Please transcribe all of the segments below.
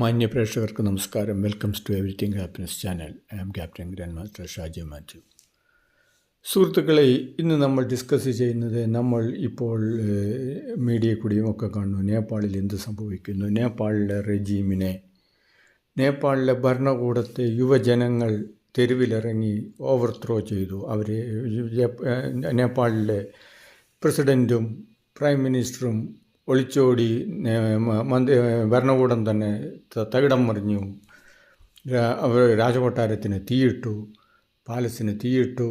മാന്യ പ്രേക്ഷകർക്ക് നമസ്കാരം. Welcomes to everything happiness channel I am captain grand master Shaji Mathew സുഹൃത്തുക്കളെ ഇന്ന് നമ്മൾ ഡിസ്കസ് ചെയ്യുന്നത് നമ്മൾ ഇപ്പോൾ മീഡിയ കൂടിയും ഒക്കെ കാണുന്നു. നേപ്പാളിൽ എന്ത് സംഭവിക്കുന്നു? നേപ്പാളിലെ റെജീമിനെ നേപ്പാളിലെ ഭരണകൂടത്തെ യുവജനങ്ങൾ തെരുവിലിറങ്ങി ഓവർത്രോ ചെയ്തു. അവരെ നേപ്പാളിലെ പ്രസിഡന്റും പ്രൈം മിനിസ്റ്ററും ഒളിച്ചോടി മന്ത്രി ഭരണകൂടം തന്നെ തകിടം മറിഞ്ഞു. അവർ രാജകൊട്ടാരത്തിന് തീയിട്ടു പാലസിന് തീയിട്ടു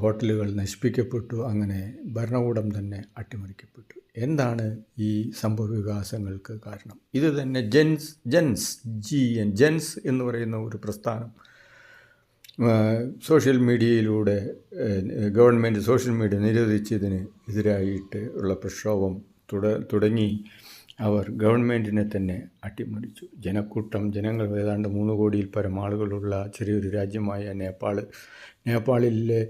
ഹോട്ടലുകൾ നശിപ്പിക്കപ്പെട്ടു അങ്ങനെ ഭരണകൂടം തന്നെ അട്ടിമറിക്കപ്പെട്ടു. എന്താണ് ഈ സംഭവ വികാസങ്ങൾക്ക് കാരണം? ഇത് തന്നെ genes genes G N genes എന്ന് പറയുന്ന ഒരു പ്രസ്ഥാനം. സോഷ്യൽ മീഡിയയിലൂടെ ഗവൺമെന്റ് സോഷ്യൽ മീഡിയ നിരോധിച്ചതിന് എതിരായിട്ട് ഉള്ള പ്രക്ഷോഭം തുടങ്ങി അവർ ഗവൺമെന്റിനെ തന്നെ അട്ടിമറിച്ചു. ജനക്കൂട്ടം ജനങ്ങൾ ഏതാണ്ട് മൂന്ന് കോടിയിൽ പരം ആളുകളുള്ള ചെറിയൊരു രാജ്യമായ നേപ്പാൾ നേപ്പാളിലെ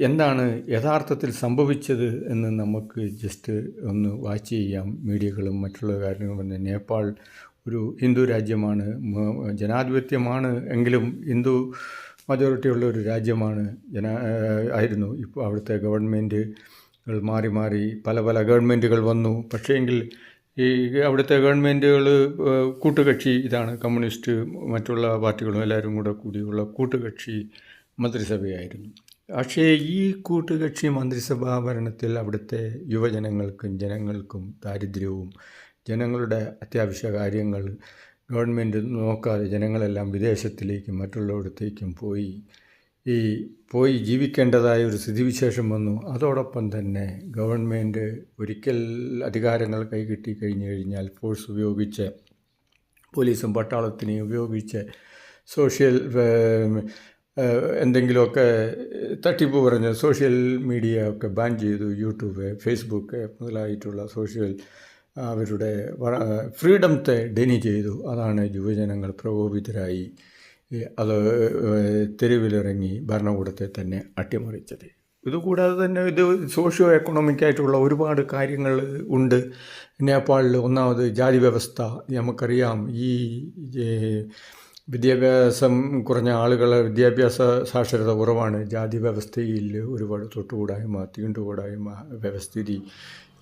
എന്താണ് യഥാർത്ഥത്തിൽ സംഭവിച്ചത് എന്ന് നമുക്ക് ജസ്റ്റ് ഒന്ന് വാച്ച് ചെയ്യാം. മീഡിയകളും മറ്റുള്ള കാര്യങ്ങളും പറഞ്ഞ് നേപ്പാൾ ഒരു ഹിന്ദു രാജ്യമാണ്. ജനാധിപത്യമാണ് എങ്കിലും ഹിന്ദു മജോറിറ്റിയുള്ള ഒരു രാജ്യമാണ്. ജന ആയിരുന്നു. ഇപ്പോൾ അവിടുത്തെ ഗവൺമെന്റുകൾ മാറി മാറി പല പല ഗവൺമെന്റുകൾ വന്നു. പക്ഷേ പക്ഷേങ്കിൽ ഈ അവിടുത്തെ ഗവൺമെന്റുകൾ കൂട്ടുകക്ഷി ഇതാണ്. കമ്മ്യൂണിസ്റ്റ് മറ്റുള്ള പാർട്ടികളും എല്ലാവരും കൂടെ കൂടിയുള്ള കൂട്ടുകക്ഷി മന്ത്രിസഭയായിരുന്നു. പക്ഷേ ഈ കൂട്ടുകക്ഷി മന്ത്രിസഭാ ഭരണത്തിൽ അവിടുത്തെ യുവജനങ്ങൾക്കും ജനങ്ങൾക്കും ദാരിദ്ര്യവും ജനങ്ങളുടെ അത്യാവശ്യ കാര്യങ്ങൾ ഗവൺമെന്റ് നോക്കാതെ ജനങ്ങളെല്ലാം വിദേശത്തിലേക്കും മറ്റുള്ളിടത്തേക്കും പോയി ഈ പോയി ജീവിക്കേണ്ടതായ ഒരു സ്ഥിതിവിശേഷം വന്നു. അതോടൊപ്പം തന്നെ ഗവൺമെന്റ് ഒരിക്കൽ അധികാരങ്ങൾ കൈകിട്ടി കഴിഞ്ഞു കഴിഞ്ഞാൽ ഫോഴ്സ് ഉപയോഗിച്ച് പോലീസും പട്ടാളത്തിനെയും ഉപയോഗിച്ച് സോഷ്യൽ എന്തെങ്കിലുമൊക്കെ തട്ടിപ്പ് പറഞ്ഞ് സോഷ്യൽ മീഡിയ ഒക്കെ ബാൻ ചെയ്തു. യൂട്യൂബ് ഫേസ്ബുക്ക് മുതലായിട്ടുള്ള സോഷ്യൽ അവരുടെ ഫ്രീഡത്തെ ഡെനി ചെയ്തു. അതാണ് യുവജനങ്ങൾ പ്രകോപിതരായി. അത് തെരുവിലിറങ്ങി ഭരണകൂടത്തെ തന്നെ അട്ടിമറിച്ചത്. ഇതുകൂടാതെ തന്നെ ഇത് സോഷ്യോ എക്കണോമിക് ആയിട്ടുള്ള ഒരുപാട് കാര്യങ്ങൾ ഉണ്ട്. നേപ്പാളിൽ ഒന്നാമത് ജാതി വ്യവസ്ഥ നമുക്കറിയാം. ഈ വിദ്യാഭ്യാസം കുറഞ്ഞ ആളുകളെ വിദ്യാഭ്യാസ സാക്ഷരത കുറവാണ്. ജാതി വ്യവസ്ഥയിൽ ഒരുപാട് തൊട്ടുകൂടായ്മ തീണ്ടുകൂടായ്മ വ്യവസ്ഥിതി.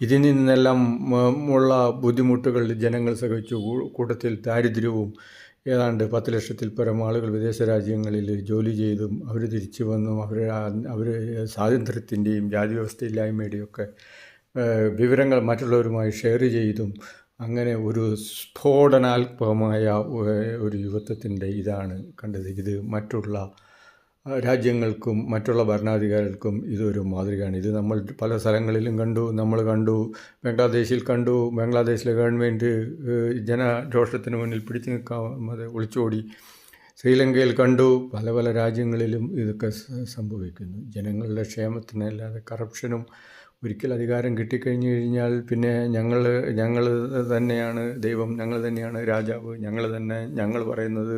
ഇതിൽ നിന്നെല്ലാം ഉള്ള ബുദ്ധിമുട്ടുകൾ ജനങ്ങൾ സഹിച്ചു കൂട്ടത്തിൽ ദാരിദ്ര്യവും ഏതാണ്ട് പത്ത് ലക്ഷത്തിൽ പരം ആളുകൾ വിദേശ രാജ്യങ്ങളിൽ ജോലി ചെയ്തും അവർ തിരിച്ചു വന്നും അവർ അവർ സ്വാതന്ത്ര്യത്തിന്റെയും ജാതി വ്യവസ്ഥയില്ലായ്മയുടെയും ഒക്കെ വിവരങ്ങൾ മറ്റുള്ളവരുമായി ഷെയർ ചെയ്തും അങ്ങനെ ഒരു സ്ഫോടനാത്മകമായ ഒരു യുവത്വത്തിന്റെ ഇതാണ് കണ്ടത്. ഇത് മറ്റുള്ള രാജ്യങ്ങൾക്കും മറ്റുള്ള ഭരണാധികാരികൾക്കും ഇതൊരു മാതൃകയാണ്. ഇത് നമ്മൾ പല സ്ഥലങ്ങളിലും കണ്ടു നമ്മൾ കണ്ടു ബംഗ്ലാദേശിൽ കണ്ടു ബംഗ്ലാദേശിലെ ഗവൺമെന്റ് ജനരോഷത്തിന് മുന്നിൽ പിടിച്ചു നിൽക്കാതെ ഒളിച്ചോടി ശ്രീലങ്കയിൽ കണ്ടു. പല പല രാജ്യങ്ങളിലും ഇതൊക്കെ സംഭവിക്കുന്നു. ജനങ്ങളുടെ ക്ഷേമത്തിനല്ലാതെ കറപ്ഷനും ഒരിക്കൽ അധികാരം കിട്ടിക്കഴിഞ്ഞു കഴിഞ്ഞാൽ പിന്നെ ഞങ്ങൾ ഞങ്ങൾ തന്നെയാണ് ദൈവം ഞങ്ങൾ തന്നെയാണ് രാജാവ് ഞങ്ങൾ തന്നെ ഞങ്ങൾ പറയുന്നത്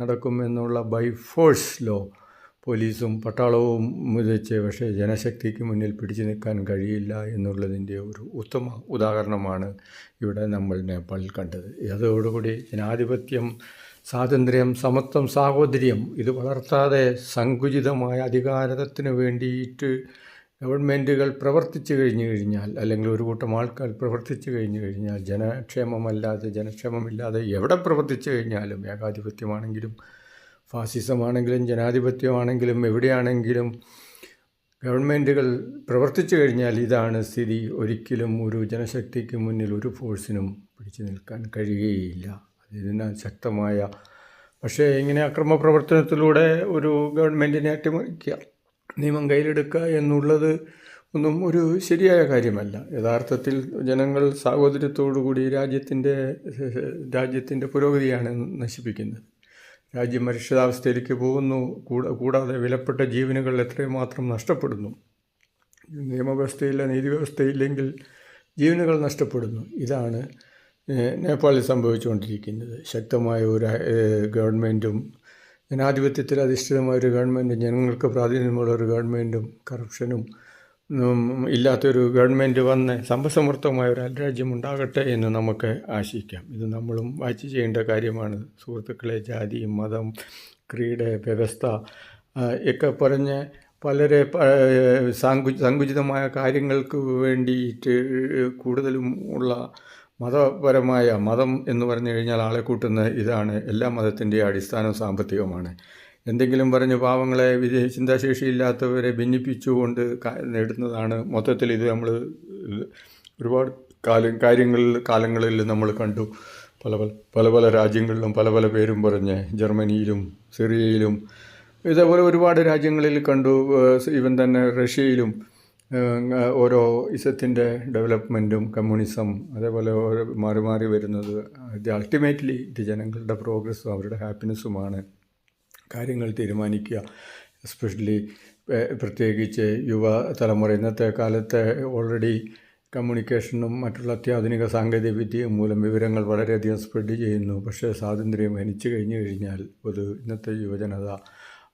നടക്കും എന്നുള്ള ബൈ ഫോഴ്സ് ലോ പോലീസും പട്ടാളവും വെച്ച് പക്ഷേ ജനശക്തിക്ക് മുന്നിൽ പിടിച്ചു നിൽക്കാൻ കഴിയില്ല എന്നുള്ളതിന്റെ ഒരു ഉത്തമ ഉദാഹരണമാണ് ഇവിടെ നമ്മൾ നേപ്പാളിൽ കണ്ടത്. അതോടുകൂടി ജനാധിപത്യം സ്വാതന്ത്ര്യം സമത്വം സാഹോദര്യം ഇത് വളർത്താതെ സങ്കുചിതമായ അധികാരത്തിന് വേണ്ടിയിട്ട് ഗവൺമെന്റുകൾ പ്രവർത്തിച്ചു കഴിഞ്ഞു കഴിഞ്ഞാൽ അല്ലെങ്കിൽ ഒരു കൂട്ടം ആൾക്കാർ പ്രവർത്തിച്ചു കഴിഞ്ഞു കഴിഞ്ഞാൽ ജനക്ഷേമമല്ലാതെ ജനക്ഷേമമില്ലാതെ എവിടെ പ്രവർത്തിച്ചു കഴിഞ്ഞാലും ഏകാധിപത്യമാണെങ്കിലും ഫാസിസമാണെങ്കിലും ജനാധിപത്യമാണെങ്കിലും എവിടെയാണെങ്കിലും ഗവൺമെന്റുകൾ പ്രവർത്തിച്ചു കഴിഞ്ഞാൽ ഇതാണ് സ്ഥിതി. ഒരിക്കലും ഒരു ജനശക്തിക്ക് മുന്നിൽ ഒരു ഫോഴ്സിനും പിടിച്ചു നിൽക്കാൻ കഴിയുകയില്ല. അതിന് ശക്തമായ പക്ഷേ ഇങ്ങനെ അക്രമ പ്രവർത്തനത്തിലൂടെ ഒരു ഗവൺമെന്റിനെ അട്ടിമറിക്കുക നിയമം കയ്യിലെടുക്കുക എന്നുള്ളത് ഒന്നും ഒരു ശരിയായ കാര്യമല്ല. യഥാർത്ഥത്തിൽ ജനങ്ങൾ സാഹോദര്യത്തോടുകൂടി രാജ്യത്തിന്റെ രാജ്യത്തിന്റെ പുരോഗതിയാണ് നശിപ്പിക്കുന്നത്. രാജ്യം അരിക്ഷിതാവസ്ഥയിലേക്ക് പോകുന്നു. കൂടാ കൂടാതെ വിലപ്പെട്ട ജീവനുകൾ എത്രയും മാത്രം നഷ്ടപ്പെടുന്നു. നിയമവ്യവസ്ഥയില്ല നീതി വ്യവസ്ഥയില്ലെങ്കിൽ ജീവനുകൾ നഷ്ടപ്പെടുന്നു. ഇതാണ് നേപ്പാളിൽ സംഭവിച്ചുകൊണ്ടിരിക്കുന്നത്. ശക്തമായ ഒരു ഗവൺമെന്റും ജനാധിപത്യത്തിൽ അധിഷ്ഠിതമായ ഒരു ഗവൺമെന്റും ജനങ്ങൾക്ക് പ്രാതിനിധ്യമുള്ള ഒരു ഗവൺമെന്റും കറപ്ഷനും ഇല്ലാത്തൊരു ഗവൺമെന്റ് വന്ന് സമ്പസമൃദ്ധമായ ഒരു അൽരാജ്യം ഉണ്ടാകട്ടെ എന്ന് നമുക്ക് ആശിക്കാം. ഇത് നമ്മളും വാച്ച് ചെയ്യേണ്ട കാര്യമാണ്. സുഹൃത്തുക്കളെ ജാതി മതം ക്രീഡ വ്യവസ്ഥ ഒക്കെ പറഞ്ഞ് വളരെ സങ്കു സങ്കുചിതമായ കാര്യങ്ങൾക്ക് വേണ്ടിയിട്ട് കൂടുതലും ഉള്ള മതപരമായ മതം എന്ന് പറഞ്ഞു കഴിഞ്ഞാൽ ആളെ കൂട്ടുന്ന ഇതാണ്. എല്ലാ മതത്തിന്റെയും അടിസ്ഥാനം സാമ്പത്തികമാണ്. എന്തെങ്കിലും പറഞ്ഞ് പാവങ്ങളെ വിജയ ചിന്താശേഷിയില്ലാത്തവരെ ഭിന്നിപ്പിച്ചുകൊണ്ട് നേടുന്നതാണ് മൊത്തത്തിൽ ഇത് നമ്മൾ ഒരുപാട് കാലം കാര്യങ്ങളിൽ കാലങ്ങളിൽ നമ്മൾ കണ്ടു. പല പല പല പല രാജ്യങ്ങളിലും പല പല പേരും പറഞ്ഞ് ജർമ്മനിയിലും സിറിയയിലും ഇതേപോലെ ഒരുപാട് രാജ്യങ്ങളിൽ കണ്ടു. ഇവൻ തന്നെ റഷ്യയിലും ഓരോ ഇസത്തിന്റെ ഡെവലപ്മെന്റും കമ്മ്യൂണിസം അതേപോലെ മാറി മാറി വരുന്നത്. അൾട്ടിമേറ്റ്ലി ഇത് ജനങ്ങളുടെ പ്രോഗ്രസ്സും അവരുടെ ഹാപ്പിനെസ്സുമാണ് കാര്യങ്ങൾ തീരുമാനിക്കുക. എസ്പെഷ്യലി പ്രത്യേകിച്ച് യുവ തലമുറ ഇന്നത്തെ കാലത്ത് ഓൾറെഡി കമ്മ്യൂണിക്കേഷനും മറ്റുള്ള അത്യാധുനിക സാങ്കേതിക വിദ്യയും മൂലം വിവരങ്ങൾ വളരെയധികം സ്പ്രെഡ് ചെയ്യുന്നു. പക്ഷേ സ്വാതന്ത്ര്യം ഹനിച്ചു കഴിഞ്ഞു കഴിഞ്ഞാൽ അത് ഇന്നത്തെ യുവജനത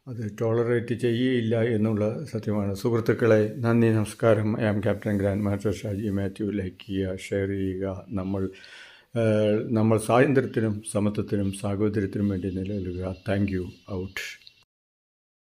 അത് ടോളറേറ്റ് ചെയ്യുകയില്ല എന്നുള്ള സത്യമാണ്. സുഹൃത്തുക്കളെ നന്ദി നമസ്കാരം. I am captain grand master Shaji Mathew like ചെയ്യുക ഷെയർ ചെയ്യുക. നമ്മൾ നമ്മൾ സ്വാതന്ത്ര്യത്തിനും സമത്വത്തിനും സാഹോദര്യത്തിനും വേണ്ടി നിലനിൽക്കുക. Thank you out